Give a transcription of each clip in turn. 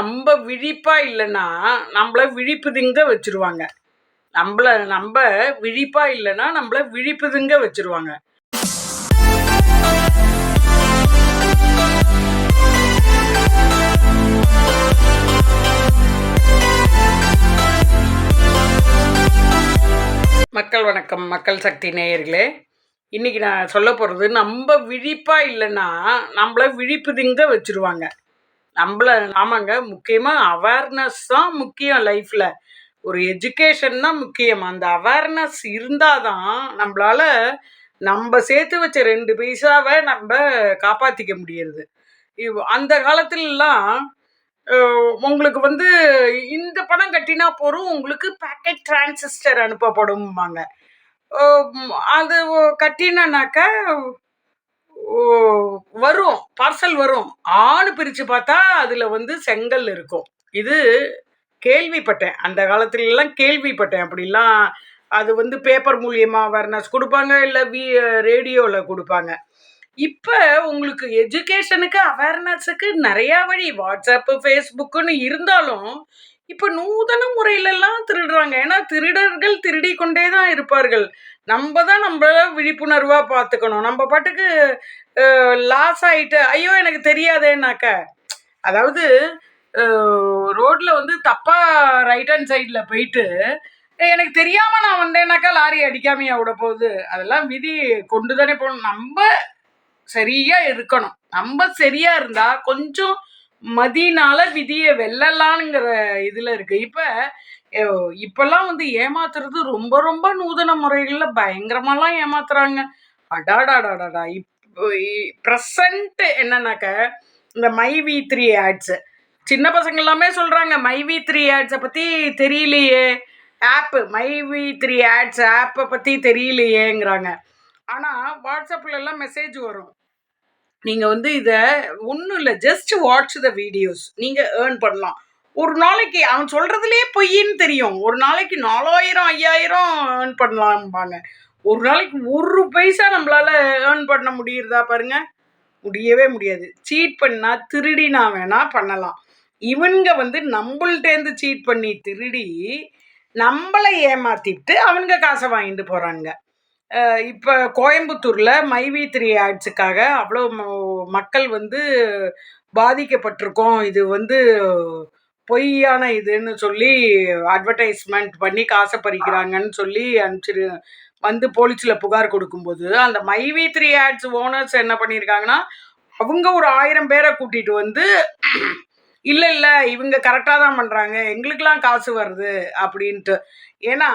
நம்ம விழிப்பா இல்லைன்னா நம்மள விழிப்புதுங்க வச்சிருவாங்க. நம்மள நம்ம விழிப்பா இல்லைன்னா நம்மள விழிப்புதுங்க வச்சிருவாங்க. மக்கள் வணக்கம் மக்கள் சக்தி நேயர்களே. இன்னைக்கு நான் சொல்ல போகிறது நம்ம விழிப்பா இல்லைன்னா நம்மள விழிப்புதுங்க வச்சிருவாங்க. நம்மள ஆமாங்க முக்கியமாக அவேர்னஸ் தான் முக்கியம் லைஃப்பில் ஒரு எஜுகேஷன் தான் முக்கியம். அந்த அவேர்னஸ் இருந்தால் தான் நம்மளால நம்ம சேர்த்து வச்ச ரெண்டு பைசாவை நம்ம காப்பாற்றிக்க முடியறது. அந்த காலத்துலலாம் உங்களுக்கு வந்து இந்த பணம் கட்டினா போகிறோம் உங்களுக்கு பேக்கெட் டிரான்சிஸ்டர் அனுப்பப்படும்பாங்க. அது கட்டினானாக்கா வரும். பார்சல் வரும். ஆணு பிரித்து பார்த்தா அதில் வந்து செங்கல் இருக்கும். இது கேள்விப்பட்டேன். அந்த காலத்துலலாம் கேள்விப்பட்டேன். அப்படிலாம் அது வந்து பேப்பர் மூலியமாக அவேர்னஸ் கொடுப்பாங்க இல்லை வி ரேடியோவில் கொடுப்பாங்க. இப்போ உங்களுக்கு எஜுகேஷனுக்கு அவேர்னஸுக்கு நிறையா வழி. வாட்ஸ்அப்பு ஃபேஸ்புக்குன்னு இருந்தாலும் இப்போ நூதன முறையிலெல்லாம் திருடுறாங்க. ஏன்னா திருடர்கள் திருடி கொண்டே தான் இருப்பார்கள். நம்ம தான் நம்மள விழிப்புணர்வாக பார்த்துக்கணும் நம்ம பாட்டுக்கு லாஸ் ஆயிட்டு ஐயோ எனக்கு தெரியாதேனாக்க அதாவது ரோட்ல வந்து தப்பா ரைட் ஹேண்ட் சைடில் போயிட்டு எனக்கு தெரியாம நான் வந்தேனாக்கா லாரி அடிக்காமையா விட போகுது. அதெல்லாம் விதி கொண்டு தானே போகணும். நம்ம சரியா இருக்கணும். நம்ம சரியா இருந்தா கொஞ்சம் மதினால விதியை வெல்லலான்ங்கிற இதுல இருக்கு. இப்ப இப்பெல்லாம் வந்து ஏமாத்துறது ரொம்ப ரொம்ப நூதன முறைகள்ல பயங்கரமாலாம் ஏமாத்துறாங்க. அடாடாடாடாடா இப்போ ப்ரெசண்ட் என்னன்னாக்க இந்த மை வி த்ரீ ஆட்ஸ். சின்ன பசங்க எல்லாமே சொல்றாங்க மை வி த்ரீ ஆட்ஸை பத்தி தெரியலையே. App my V three ads ஆப்பை பத்தி தெரியலையேங்கிறாங்க. ஆனா வாட்ஸ்அப்ல எல்லாம் மெசேஜ் வரும். நீங்க வந்து இத ஒன்றும் இல்லை ஜஸ்ட் வாட்ச் த வீடியோஸ் நீங்க ஏர்ன் பண்ணலாம். ஒரு நாளைக்கு அவன் சொல்றதுலயே பொய்ன்னு தெரியும். ஒரு நாளைக்கு நாலாயிரம் ஐயாயிரம் ஏர்ன் பண்ணலாம்பாங்க. ஒரு நாளைக்கு ஒரு பைசா நம்மளால ஏர்ன் பண்ண முடியுறதா பாருங்க? முடியவே முடியாது. சீட் பண்ணா திருடினா வேணா பண்ணலாம். இவனுங்க வந்து நம்மள்ட்டேருந்து சீட் பண்ணி திருடி நம்மளை ஏமாத்திட்டு அவனுங்க காசை வாங்கிட்டு போறாங்க இப்போ கோயம்புத்தூரில் மைவி த்ரீ ஆட்ஸுக்காக அவ்வளோ மக்கள் வந்து பாதிக்கப்பட்டிருக்கோம். இது வந்து பொய்யான இதுன்னு சொல்லி அட்வர்டைஸ்மெண்ட் பண்ணி காசை பறிக்கிறாங்கன்னு சொல்லி அனுப்பிச்சிரு வந்து போலீஸில் புகார் கொடுக்கும்போது அந்த மைவி த்ரீ ஆட்ஸ் ஓனர்ஸ் என்ன பண்ணியிருக்காங்கன்னா அவங்க ஒரு ஆயிரம் பேரை கூட்டிட்டு வந்து இல்லை இல்லை இவங்க கரெக்டாக தான் பண்ணுறாங்க எங்களுக்கெல்லாம் காசு வருது. அப்படின்ட்டு. ஏன்னா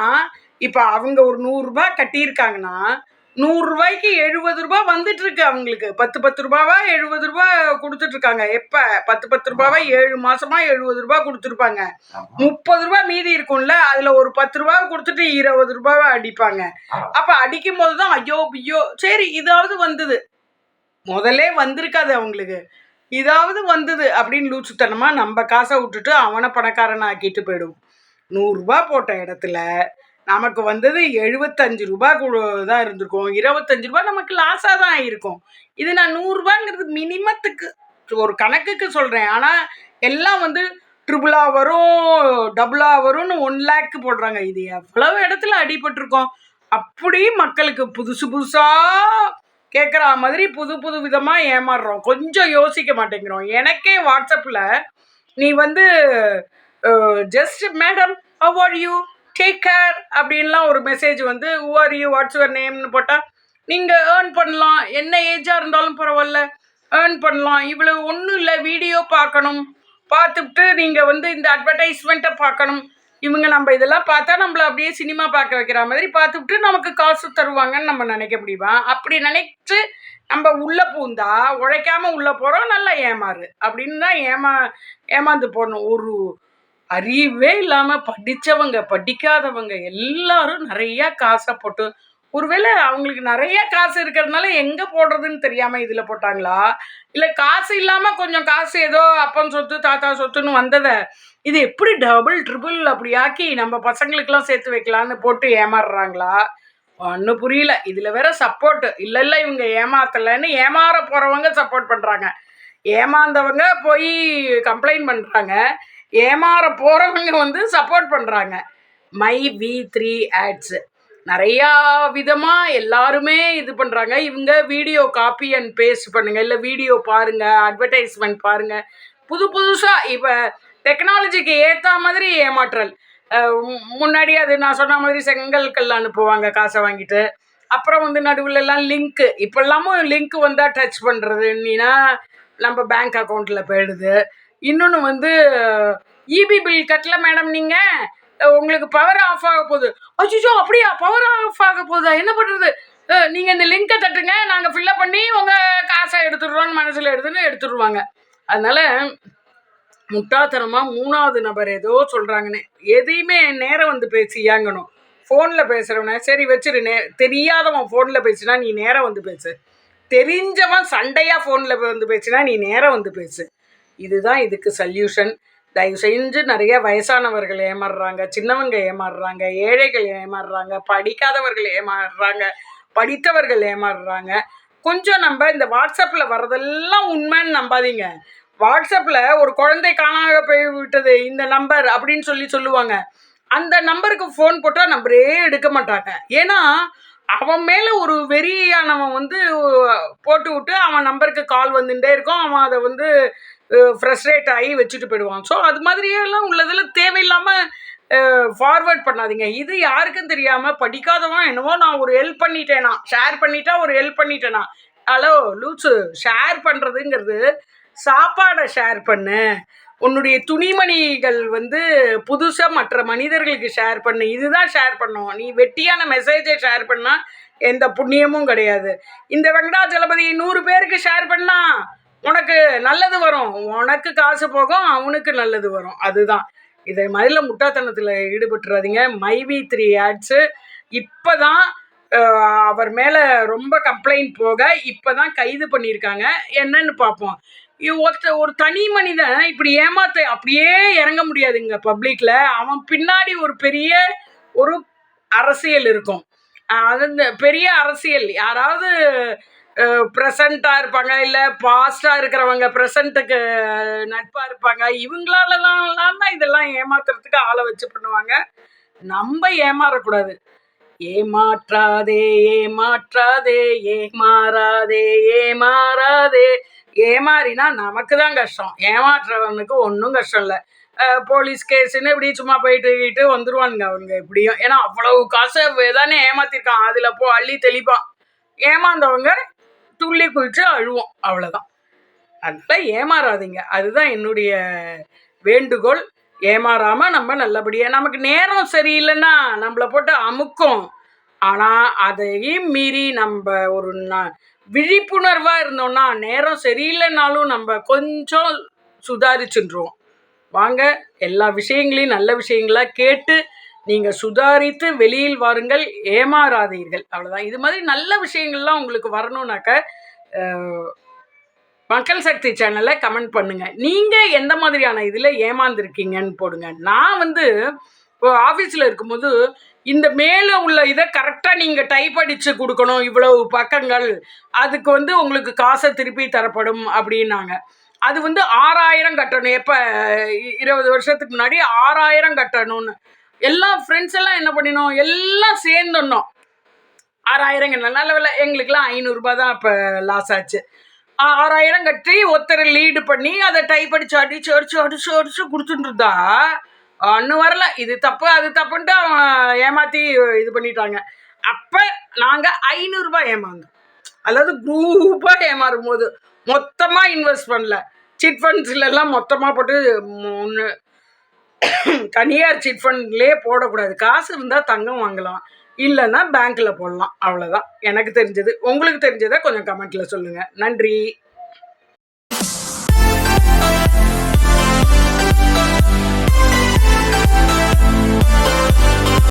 இப்போ அவங்க ஒரு நூறுரூபா கட்டியிருக்காங்கன்னா நூறுரூபாய்க்கு எழுபது ரூபாய் வந்துட்டு இருக்கு அவங்களுக்கு. பத்து பத்து ரூபாவா எழுபது ரூபாய் கொடுத்துட்டு இருக்காங்க எப்போ? பத்து பத்து ரூபாவா ஏழு மாசமா எழுபது ரூபாய் கொடுத்துருப்பாங்க. முப்பது ரூபாய் மீதி இருக்கும்ல அதுல ஒரு பத்து ரூபாய் கொடுத்துட்டு இருபது ரூபாவை அடிப்பாங்க. அப்ப அடிக்கும் போது தான் ஐயோ ஐயோ சரி இதாவது வந்தது. முதல்லே வந்திருக்காது அவங்களுக்கு. இதாவது வந்தது அப்படின்னு லூச்சுத்தனமா நம்ம காசை விட்டுட்டு அவனை பணக்காரனை ஆக்கிட்டு போயிடுவோம் நூறுரூபா போட்ட இடத்துல நமக்கு வந்தது எழுபத்தஞ்சு ரூபாய் தான் இருந்திருக்கும். இருபத்தஞ்சு ரூபாய் நமக்கு லாஸாக தான் ஆயிருக்கும் இது நான் நூறுரூபாங்கிறது மினிமத்துக்கு ஒரு கணக்குக்கு சொல்கிறேன் ஆனால் எல்லாம் வந்து ட்ரிபிளாக வரும் டபுளாக வரும்னு ஒன் லேக்கு போடுறாங்க. இது எவ்வளவு இடத்துல அடிபட்டிருக்கோம். அப்படி மக்களுக்கு புதுசு புதுசாக கேட்குற மாதிரி புது புது விதமாக ஏமாறுறோம். கொஞ்சம் யோசிக்க மாட்டேங்கிறோம். எனக்கே வாட்ஸ்அப்பில் நீ வந்து just madam how are you take care அப்படின்லாம் ஒரு மெசேஜ் வந்து ஆர் யூ வாட்ஸ் யுவர் நேம்னு போட்டால் நீங்கள் ஏர்ன் பண்ணலாம். என்ன ஏஜாக இருந்தாலும் பரவாயில்ல. ஏர்ன் பண்ணலாம். இவ்வளவு ஒன்றும் இல்லை. வீடியோ பார்க்கணும். பார்த்துட்டு நீங்கள் வந்து இந்த அட்வர்டைஸ்மெண்ட்டை பார்க்கணும். இவங்க நம்ம இதெல்லாம் பார்த்தா நம்மள அப்படியே சினிமா பார்க்க வைக்கிற மாதிரி பார்த்துட்டு நமக்கு காசு தருவாங்கன்னு நம்ம நினைக்க முடியுமா? அப்படி நினைச்சு நம்ம உள்ளே பூந்தா உழைக்காம உள்ளே போகிறோம் நல்லா ஏமாறு. அப்படின்னு தான் ஏமா ஏமாந்து போடணும். ஒரு அறிவே இல்லாம படிச்சவங்க படிக்காதவங்க எல்லாரும் நிறைய காசை போட்டு ஒருவேளை அவங்களுக்கு நிறைய காசு இருக்கிறதுனால எங்க போடுறதுன்னு தெரியாம இதுல போட்டாங்களா? இல்ல காசு இல்லாம கொஞ்சம் காசு ஏதோ அப்பன் சொத்து தாத்தா சொத்துன்னு வந்ததை இது எப்படி டபுள் ட்ரிபிள் அப்படி ஆக்கி நம்ம பசங்களுக்கெல்லாம் சேர்த்து வைக்கலான்னு போட்டு ஏமாறுறாங்களா? ஒன்றும் புரியல. இதுல வேற சப்போர்ட் இல்ல இல்ல இவங்க ஏமாத்தலைன்னு ஏமாற போறவங்க சப்போர்ட் பண்றாங்க. ஏமாந்தவங்க போய் கம்ப்ளைண்ட் பண்ணுறாங்க ஏமாற போகிறவங்க வந்து சப்போர்ட் பண்ணுறாங்க மை வி த்ரீ ஆட்ஸு நிறையா விதமாக எல்லாருமே இது பண்ணுறாங்க இவங்க வீடியோ காப்பி அண்ட் பேஸ்ட் பண்ணுங்கள் இல்லை வீடியோ பாருங்கள் அட்வர்டைஸ்மெண்ட் பாருங்கள் புது புதுசாக இப்போ டெக்னாலஜிக்கு ஏற்ற மாதிரி ஏமாற்றல். முன்னாடி அது நான் சொன்ன மாதிரி செங்கல்கல் அனுப்புவாங்க காசை வாங்கிட்டு. அப்புறம் வந்து நடுவில் எல்லாம் லிங்க்கு இப்போல்லாமும் லிங்க் வந்தால் டச் பண்ணுறதுன்னா நம்ம பேங்க் அக்கௌண்ட்டில் போயிடுது. இன்னொன்று வந்து இபி பில் கட்டல மேடம் நீங்கள் உங்களுக்கு பவர் ஆஃப் ஆக போகுது. அச்சுச்சோ அப்படியா? பவர் ஆஃப் ஆக போகுதா? என்ன பண்ணுறது நீங்கள் இந்த லிங்கை தட்டுங்க. நாங்கள் ஃபில்லப் பண்ணி உங்கள் காசை எடுத்துடுறோன்னு மனசில் எடுத்துன்னு எடுத்துடுவாங்க அதனால் முட்டாத்தனமாக மூணாவது நபர் ஏதோ சொல்கிறாங்கன்னு எதையுமே நேரம் வந்து பேசி இயங்கணும். ஃபோனில் பேசுகிறவன சரி வச்சிரு. நே தெரியாதவன் ஃபோனில் பேசினா நீ நேரம் வந்து பேசு. தெரிஞ்சவன் சண்டையாக ஃபோனில் வந்து பேசினா நீ நேரம் வந்து பேசு. இதுதான் இதுக்கு சல்யூஷன் தயவு செஞ்சு நிறைய வயசானவர்கள் ஏமாறுறாங்க சின்னவங்க ஏமாறுறாங்க ஏழைகள் ஏமாறுறாங்க படிக்காதவர்கள் ஏமாறுறாங்க படித்தவர்கள் ஏமாறுறாங்க. கொஞ்சம் நம்ம இந்த வாட்ஸ்அப்பில் வர்றதெல்லாம் உண்மைன்னு நம்பாதீங்க. வாட்ஸ்அப்பில் ஒரு குழந்தை காணாக போய் விட்டது இந்த நம்பர் அப்படின்னு சொல்லி சொல்லுவாங்க. அந்த நம்பருக்கு ஃபோன் போட்டால் நம்பரே எடுக்க மாட்டாங்க. ஏன்னா அவன் மேலே ஒரு வெறியானவன் வந்து போட்டு விட்டு அவன் நம்பருக்கு கால் வந்துட்டே இருக்கும். அவன் அதை வந்து ஃப்ரஸ்ட்ரேட் ஆகி வச்சுட்டு போயிடுவான். ஸோ அது மாதிரியெல்லாம் உள்ளதில் தேவையில்லாமல் ஃபார்வர்ட் பண்ணாதீங்க. இது யாருக்கும் தெரியாமல் படிக்காதவன் என்னவோ நான் ஒரு ஹெல்ப் பண்ணிட்டேனா ஷேர் பண்ணிட்டா ஒரு ஹெல்ப் பண்ணிட்டேனா. ஹலோ லூச்சு ஷேர் பண்ணுறதுங்கிறது சாப்பாடை ஷேர் பண்ணு. உன்னுடைய துணிமணிகள் வந்து புதுசாக மற்ற மனிதர்களுக்கு ஷேர் பண்ணு. இதுதான் ஷேர் பண்ணும். நீ வெட்டியான மெசேஜை ஷேர் பண்ணால் எந்த புண்ணியமும் கிடையாது. இந்த வெங்கடாச்சலபதி நூறு பேருக்கு ஷேர் பண்ணா. உனக்கு நல்லது வரும். உனக்கு காசு போகும் அவனுக்கு நல்லது வரும். அதுதான். இதை மாதிரில முட்டாத்தனத்தில் ஈடுபட்டுறாதீங்க. மைவி த்ரீ ஆட்ஸு. இப்போ தான் அவர் மேலே ரொம்ப கம்ப்ளைண்ட் போக இப்போ தான் கைது பண்ணியிருக்காங்க. என்னன்னு பார்ப்போம். ஒருத்த ஒரு தனி மனிதன் இப்படி ஏமாத்த அப்படியே இறங்க முடியாதுங்க பப்ளிக்கில் அவன் பின்னாடி ஒரு பெரிய ஒரு அரசியல் இருக்கும். அது இந்த பெரிய அரசியல். யாராவது ப்ரெசண்ட்டாக இருப்பாங்க இல்லை பாஸ்டாக இருக்கிறவங்க ப்ரெசண்ட்டுக்கு நட்பாக இருப்பாங்க. இவங்களாலலாம் தான் இதெல்லாம் ஏமாத்துறதுக்கு ஆளை வச்சு பண்ணுவாங்க. நம்ம ஏமாறக்கூடாது. ஏமாற்றாதே ஏமாற்றாதே ஏமாறாதே ஏமாறாதே. ஏமாறினா நமக்கு தான் கஷ்டம். ஏமாற்றுறவனுக்கு ஒன்றும் கஷ்டம் இல்லை. போலீஸ் கேஸுன்னு இப்படி சும்மா போயிட்டு போயிட்டு அவங்க அவனுங்க எப்படியும். ஏன்னா அவ்வளவு காசை தானே ஏமாத்திருக்கான். அதில் போ அள்ளி தெளிப்பான். ஏமாந்தவங்க துள்ளி குதிச்சு அழுவோம். அவ்வளோதான் அதனால் ஏமாறாதீங்க. அதுதான் என்னுடைய வேண்டுகோள். ஏமாறாம நம்ம நல்லபடியாக நமக்கு நேரம் சரியில்லைன்னா நம்மளை போட்டு அமுக்கும். ஆனால் அதையும் மீறி நம்ம ஒரு விழிப்புணர்வாக இருந்தோம்னா நேரம் சரியில்லைனாலும் நம்ம கொஞ்சம் சுதாரிச்சுருவோம் வாங்க எல்லா விஷயங்களையும் நல்ல விஷயங்களாக கேட்டு நீங்கள் சுதாரித்து வெளியில் வாருங்கள் ஏமாறாதீர்கள். அவ்வளோதான் இது மாதிரி நல்ல விஷயங்கள்லாம் உங்களுக்கு வரணும்னாக்க மக்கள் சக்தி சேனலை கமெண்ட் பண்ணுங்க. நீங்கள் எந்த மாதிரியான இதில் ஏமாந்துருக்கீங்கன்னு போடுங்க. நான் வந்து இப்போ ஆஃபீஸில் இருக்கும்போது இந்த மேலே உள்ள இதை கரெக்டாக நீங்கள் டைப் அடித்து கொடுக்கணும் இவ்வளவு பக்கங்கள் அதுக்கு வந்து உங்களுக்கு காசை திருப்பி தரப்படும் அப்படின்னாங்க. அது வந்து ஆறாயிரம் கட்டணும். எப்போ இருபது வருஷத்துக்கு முன்னாடி ஆறாயிரம் கட்டணும்னு. எல்லா ஃப்ரெண்ட்ஸ் எல்லாம் என்ன பண்ணினோம்? எல்லாம் சேர்ந்துடணும் ஆறாயிரம் நல்ல வேலை. எங்களுக்குலாம் ஐநூறுரூபா தான் இப்போ லாஸ் ஆச்சு. ஆறாயிரம் கட்டி ஒருத்தர் லீடு பண்ணி அதை டைப் அடிச்சு அடிச்சு அடிச்சு அடிச்சு அடிச்சு கொடுத்துட்டு இருந்தா ஒன்றும் வரல. இது தப்பு அது தப்புன்ட்டு அவன் ஏமாற்றி இது பண்ணிட்டாங்க. அப்போ நாங்கள் ஐநூறுரூபா ஏமாங்க அதாவது குரூப்பாக ஏமாறும் போது மொத்தமாக இன்வெஸ்ட் பண்ணல. சிட் ஃபண்ட்ஸ்லாம் மொத்தமாக போட்டு ஒன்று தனியார் சிட் ஃபண்ட்லேயே போடக்கூடாது. காசு இருந்தால் தங்கம் வாங்கலாம். இல்லைன்னா பேங்க்கில் போடலாம். அவ்வளோதான் எனக்கு தெரிஞ்சது. உங்களுக்கு தெரிஞ்சதை கொஞ்சம் கமெண்ட்டில் சொல்லுங்கள் நன்றி.